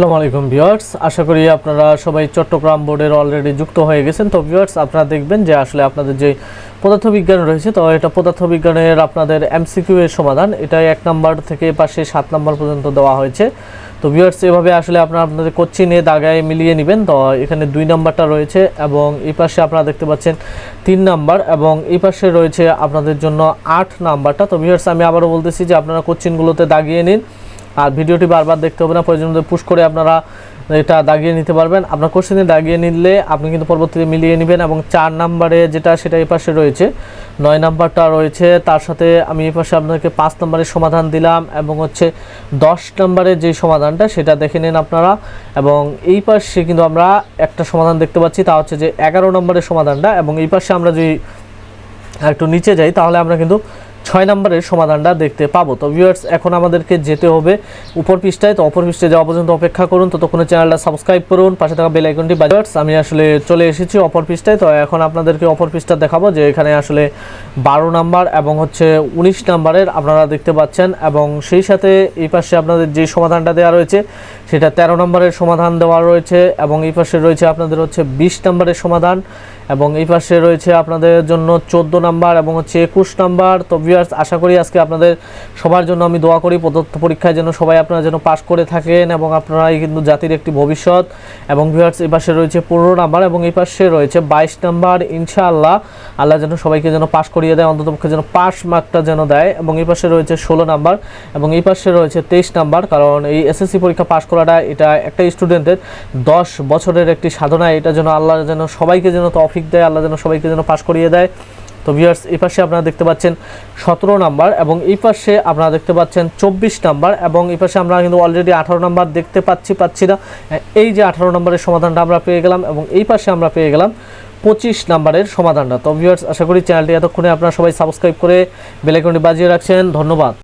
আসসালামু আলাইকুম ভিউয়ার্স। আশা করি আপনারা সবাই চট্টগ্রাম বোর্ডের অলরেডি যুক্ত হয়ে গেছেন। তো ভিউয়ার্স, আপনারা দেখবেন যে আসলে আপনাদের যে পদার্থবিজ্ঞান রয়েছে, তো এটা পদার্থবিজ্ঞানের আপনাদের এমসিকিউ এর সমাধান। এটা এক নাম্বার থেকে পাশে সাত নাম্বার পর্যন্ত দেওয়া হয়েছে। তো ভিউয়ার্স, এভাবে আসলে আপনারা আপনাদের কোচিনে দাগায় মিলিয়ে নেবেন। তো এখানে দুই নাম্বারটা রয়েছে এবং এই পাশে আপনারা দেখতে পাচ্ছেন তিন নাম্বার এবং এই পাশে রয়েছে আপনাদের জন্য আট নাম্বারটা। তো ভিউয়ার্স, আমি আবারও বলতেছি যে আপনারা কোচিনগুলোতে দাগিয়ে নিন। আর ভিডিওটি বারবার দেখতে হবে না, প্রয়োজন পুশ করে আপনারা এটা দাগিয়ে নিতে পারবেন। আপনার কোশ্চেনে দাগিয়ে নিলে আপনি কিন্তু পরবর্তীতে মিলিয়ে নেবেন এবং চার নাম্বারে যেটা সেটা এই পাশে রয়েছে, নয় নাম্বারটা রয়েছে, তার সাথে আমি এই পাশে আপনাকে পাঁচ নাম্বারের সমাধান দিলাম এবং হচ্ছে দশ নাম্বারের যে সমাধানটা সেটা দেখে নিন আপনারা এবং এই পাশে কিন্তু আমরা একটা সমাধান দেখতে পাচ্ছি, তা হচ্ছে যে এগারো নম্বরের সমাধানটা এবং এই পাশে আমরা যদি একটু নিচে যাই, তাহলে আমরা কিন্তু ছয় নম্বরের সমাধানটা দেখতে পাবো। তো ভিউয়ার্স এখন আমাদেরকে যেতে হবে উপর পৃষ্ঠায়। তো অপর পৃষ্ঠায় যাওয়া পর্যন্ত অপেক্ষা করুন। ততক্ষণে চ্যানেলটা সাবস্ক্রাইব করুন। পাশে থাকা বেল আইকনটি বাজার্স আমি আসলে চলে এসেছি অপর পৃষ্ঠায়। তো এখন আপনাদেরকে অপর পৃষ্ঠা দেখাবো যে এখানে আসলে বারো নাম্বার এবং হচ্ছে উনিশ নাম্বারের আপনারা দেখতে পাচ্ছেন। এবং সেই সাথে এই পাশে আপনাদের যে সমাধানটা দেওয়া রয়েছে, সেটা তেরো নম্বরের সমাধান দেওয়া রয়েছে এবং এই পাশে রয়েছে আপনাদের হচ্ছে বিশ নম্বরের সমাধান এবং এই পাশে রয়েছে আপনাদের জন্য চোদ্দ নাম্বার এবং হচ্ছে একুশ নাম্বার। তো ভিউয়ার্স আশা করি আজকে আপনাদের সবার জন্য আমি দোয়া করি। প্রদত্ত পরীক্ষায় যেন সবাই আপনারা যেন পাশ করে থাকেন এবং আপনারাই কিন্তু জাতির একটি ভবিষ্যৎ। এবং ভিউয়ার্স এই পাশে রয়েছে পনেরো নাম্বার এবং এই পাশে রয়েছে বাইশ নাম্বার, ইনশাআল্লাহ। আল্লাহ যেন সবাইকে যেন পাশ করিয়ে দেয় অন্ততপক্ষে যেন পাস মার্কটা যেন দেয়। এবং এই পাশে রয়েছে ষোলো নাম্বার এবং এই পাশে রয়েছে তেইশ নাম্বার, কারণ এই এসএসসি পরীক্ষা পাশ করাটা এটা একটা স্টুডেন্টের দশ বছরের একটি সাধনা। এটা যেন আল্লাহ যেন সবাইকে যেন তৌফিক দেয়, আল্লাহ যেন সবাইকে যেন পাশ করিয়ে দেয়। তো ভিউয়ার্স, এই পাশে আপনারা দেখতে পাচ্ছেন সতেরো নাম্বার এবং এই পাশে আপনারা দেখতে পাচ্ছেন চব্বিশ নাম্বার এবং এই পাশে আমরা কিন্তু অলরেডি আঠারো নাম্বার দেখতে পাচ্ছি পাচ্ছি না। এই যে আঠারো নাম্বারের সমাধানটা আমরা পেয়ে গেলাম এবং এই পাশে আমরা পেয়ে গেলাম পঁচিশ নাম্বারের সমাধানটা। তো ভিউয়ার্স, আশা করি চ্যানেলটি এতক্ষণে আপনারা সবাই সাবস্ক্রাইব করে বেলাইকনটি বাজিয়ে রাখছেন। ধন্যবাদ।